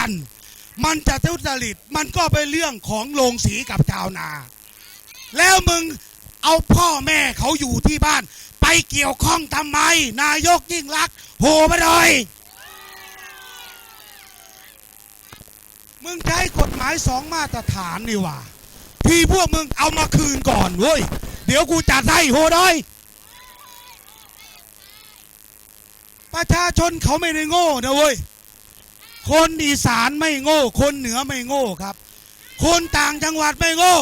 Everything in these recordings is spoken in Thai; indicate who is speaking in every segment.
Speaker 1: กัน มันจะทุจริตมันก็เป็นเรื่องของโรงสีกับชาวนา แล้วมึงเอาพ่อแม่เขาอยู่ที่บ้าน ไปเกี่ยวข้องทำไม นายกยิ่งรัก โหมาเลยมึงใช้กฎหมายสองมาตรฐานนี่ว่า ที่พวกมึงเอามาคืนก่อนเว้ย เดี๋ยวกูจัดให้โหดอยประชาชนเขาไม่ได้โง่นะเว้ย คนอีสานไม่โง่ คนเหนือไม่โง่ครับ คนต่างจังหวัดไม่โง่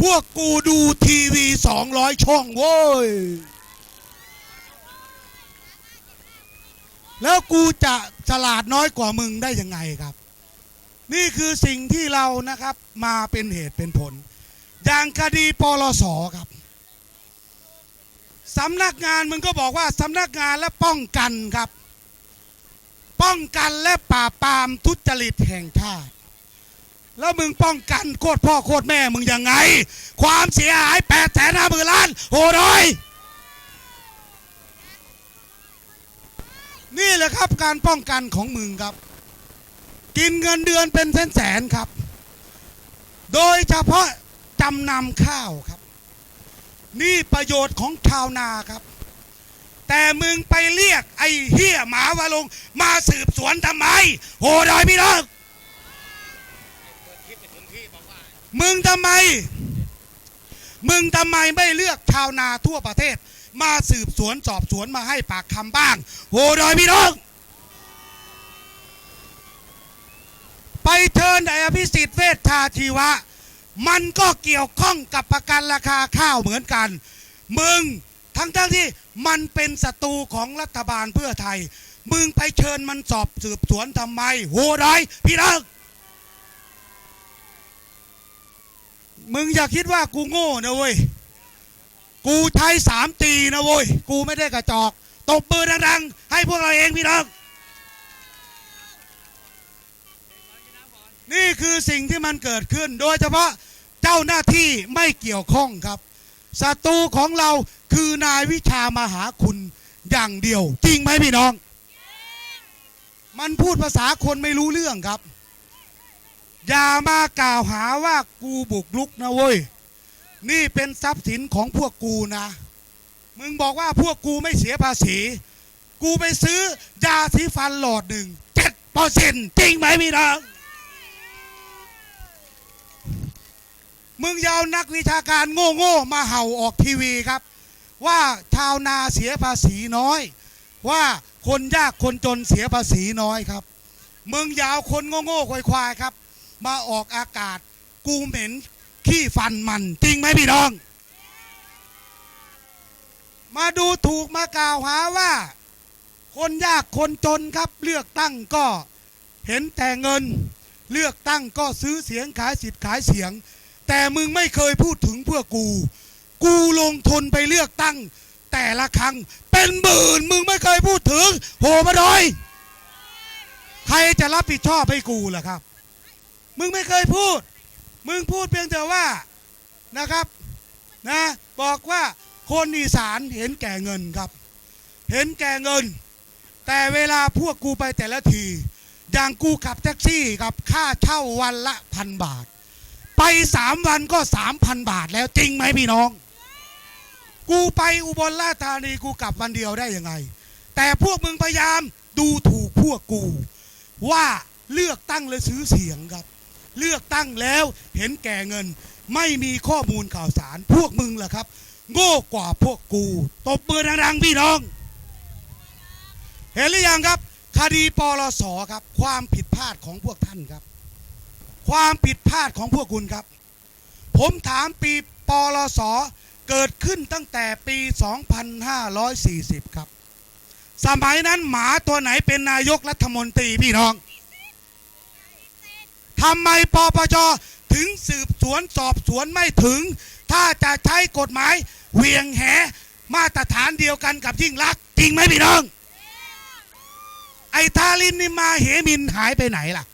Speaker 1: พวกกูดูทีวีสองร้อยช่องโว้ย แล้วกูจะฉลาดน้อยกว่ามึงได้ยังไงครับ นี่คือสิ่งที่เรานะครับมาเป็นเหตุเป็นผล อย่างคดีปลสครับสำนักงานมึงก็บอกว่าสำนักงานและป้องกันครับ ป้องกันและปราบปรามทุจริตแห่งชาติแล้วมึงป้องกันโคตรพ่อโคตรแม่มึงยังไง ความเสียหายแปดแสนห้าหมื่นล้านโหดอย นี่แหละครับการป้องกันของมึงครับ กินเงินเดือนเป็นแสนแสนครับ โดยเฉพาะจำนำข้าวครับ นี่ประโยชน์ของชาวนาครับ แต่มึงไปเรียกไอ้เฮี้ยหมาวาลง มาสืบสวนทำไม โหดอยพี่น้องมึงทำไม มึงทำไมไม่เลือกชาวนาทั่วประเทศ มาสืบสวนสอบสวนมาให้ปากคำบ้าง โหดอยพี่น้องไปเชิญไอ้อภิสิทธิ์เวชชาชีวะ มันก็เกี่ยวข้องกับประกันราคาข้าวเหมือนกัน มึง ทั้งทั้งที่มันเป็นศัตรูของรัฐบาลเพื่อไทย มึงไปเชิญมันสอบสืบสวนทำไมโหดอยพี่น้องมึงอย่าคิดว่ากูโง่นะเว้ย กูใช้สามตีนะเว้ย กูไม่ได้กระจอก ตบมือดังๆ ให้พวกเราเองพี่น้อง นี่คือสิ่งที่มันเกิดขึ้น โดยเฉพาะเจ้าหน้าที่ไม่เกี่ยวข้องครับ ศัตรูของเรา คือนายวิชามาหาคุณอย่างเดียว จริงไหมพี่น้อง มันพูดภาษาคนไม่รู้เรื่องครับ อย่ามากล่าวหาว่ากูบุกลุกนะเว้ย นี่เป็นทรัพย์สินของพวกกูนะ มึงบอกว่าพวกกูไม่เสียภาษี กูไปซื้อยาสีฟันหลอดหนึ่งเจ็ดเปอร์เซ็นต์จริงไหมพี่น้องมึงยาวนักวิชาการโง่โง่ๆมาเห่าออกทีวีครับ ว่าชาวนาเสียภาษีน้อย ว่าคนยากคนจนเสียภาษีน้อยครับมึงอยาวคนโง่โง่ๆควายครับ มาออกอากาศ กูเหม็นขี้ฟันมัน จริงไหมพี่น้อง มาดูถูกมากล่าวหาว่า คนยากคนจนครับ เลือกตั้งก็เห็นแต่เงิน เลือกตั้งก็ซื้อเสียงขายสิทธิ์ขายเสียง แต่มึงไม่เคยพูดถึงเพื่อกู กูลงทุนไปเลือกตั้ง แต่ละครั้ง เป็นหมื่นมึงไม่เคยพูดถึง โหมาดอย ใครจะรับผิดชอบให้กูล่ะครับ มึงไม่เคยพูด มึงพูดเพียงแต่ว่านะครับนะบอกว่าคนอีสานเห็นแก่เงินครับ เห็นแก่เงิน แต่เวลาพวกกูไปแต่ละที อย่างกูขับแท็กซี่กับค่าเช่าวันละพันบาท ไปสามวันก็สามพันบาทแล้วจริงไหมพี่น้อง กูไปอุบลราชธานีกูกลับวันเดียวได้ยังไง แต่พวกมึงพยายามดูถูกพวกกู ว่าเลือกตั้งและซื้อเสียงครับ เลือกตั้งแล้วเห็นแก่เงิน ไม่มีข้อมูลข่าวสารพวกมึงล่ะครับ โง่กว่าพวกกูตบมือดังๆพี่น้อง เห็นหรือยังครับ คดีปลสครับ ความผิดพลาดของพวกท่านครับ ความผิดพลาดของพวกคุณครับ ผมถามปีปลส เกิดขึ้นตั้งแต่ปี 2540 ครับ สมัยนั้นหมาตัวไหนเป็นนายกรัฐมนตรีพี่น้องทำไมปปชถึงสืบสวนสอบสวนไม่ถึง ถ้าจะใช้กฎหมายเหวียงแหมาตรฐานเดียวกันกับยิ่งรักษณ์จริงไหมพี่น้อง ไอ้ทารินนี่มาเหมินหายไปไหนล่ะ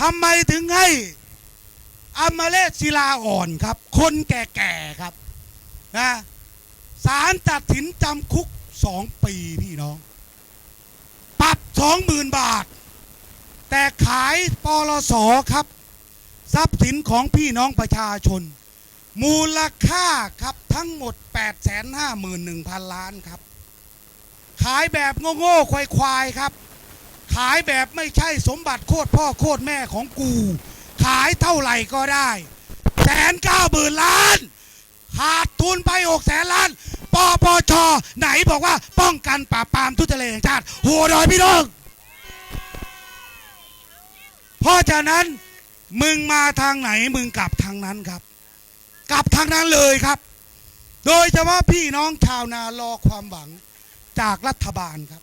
Speaker 1: ทำไมถึงให้อมเลศศิลาอ่อนครับ คนแก่ๆครับ นะศาลตัดสินจำคุกสองปีพี่น้อง ปรับสองหมื่นบาท แต่ขายปลสครับ ทรัพย์สินของพี่น้องประชาชน มูลค่าครับทั้งหมด 8 5 1 0 0 0 ล้านครับ ขายแบบโง่ๆควายๆครับ ขายแบบไม่ใช่สมบัติโคตรพ่อโคตรแม่ของกู ขายเท่าไหร่ก็ได้แสนเก้าหมื่นล้าน ขาดทุนไปหกแสนล้านปปชไหนบอกว่าป้องกันปราบปรามทุจริตแห่งชาติโหดอยพี่น้องเพราะฉะนั้นมึงมาทางไหนมึงกลับทางนั้นครับ กลับทางนั้นเลยครับ โดยเฉพาะพี่น้องชาวนารอความหวังจากรัฐบาลครับ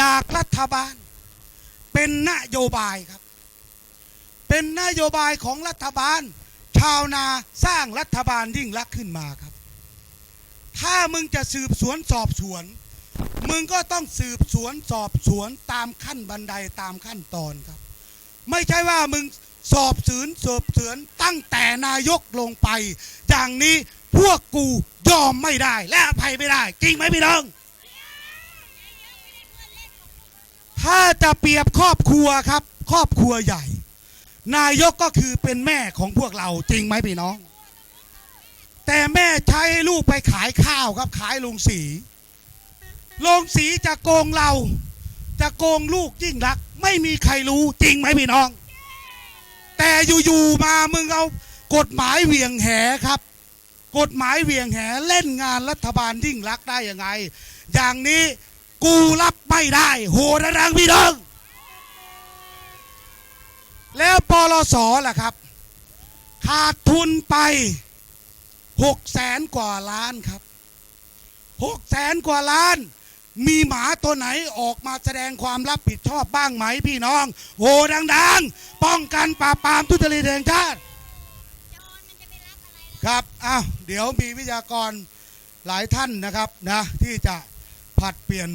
Speaker 1: จากรัฐบาล เป็นนโยบายครับ เป็นนโยบายของรัฐบาล ชาวนาสร้างรัฐบาลยิ่งรักขึ้นมาครับ ถ้ามึงจะสืบสวนสอบสวน มึงก็ต้องสืบสวนสอบสวนตามขั้นบันไดตามขั้นตอนครับ ไม่ใช่ว่ามึงสอบสวนสอบสวนตั้งแต่นายกลงไป อย่างนี้พวกกูยอมไม่ได้ และอภัยไม่ได้ จริงไหมพี่น้อง ถ้าจะเปรียบครอบครัวครับ ครอบครัวใหญ่ นายกก็คือเป็นแม่ของพวกเราจริงไหมพี่น้อง แต่แม่ใช้ให้ลูกไปขายข้าวครับขายลงสีลงสีจะโกงเรา จะโกงลูกยิ่งรัก ไม่มีใครรู้จริงไหมพี่น้อง แต่อยู่ๆมามึงเอากฎหมายเหวี่ยงแหครับ กฎหมายเหวี่ยงแหเล่นงานรัฐบาลยิ่งรักได้ยังไง อย่างนี้กูรับไม่ได้ โหระรังพี่น้อง ลสล่ะครับ ขาดทุนไปหกแสนกว่าล้านครับหกแสนกว่าล้าน มีหมาตัวไหนออกมาแสดงความรับผิดชอบบ้างไหมพี่น้องโหดังๆ ป้องกันปราบปรามทุจริตแห่งชาติครับอ้าวเดี๋ยวมีวิทยากรหลายท่านนะครับนะที่จะผลัดเปลี่ยน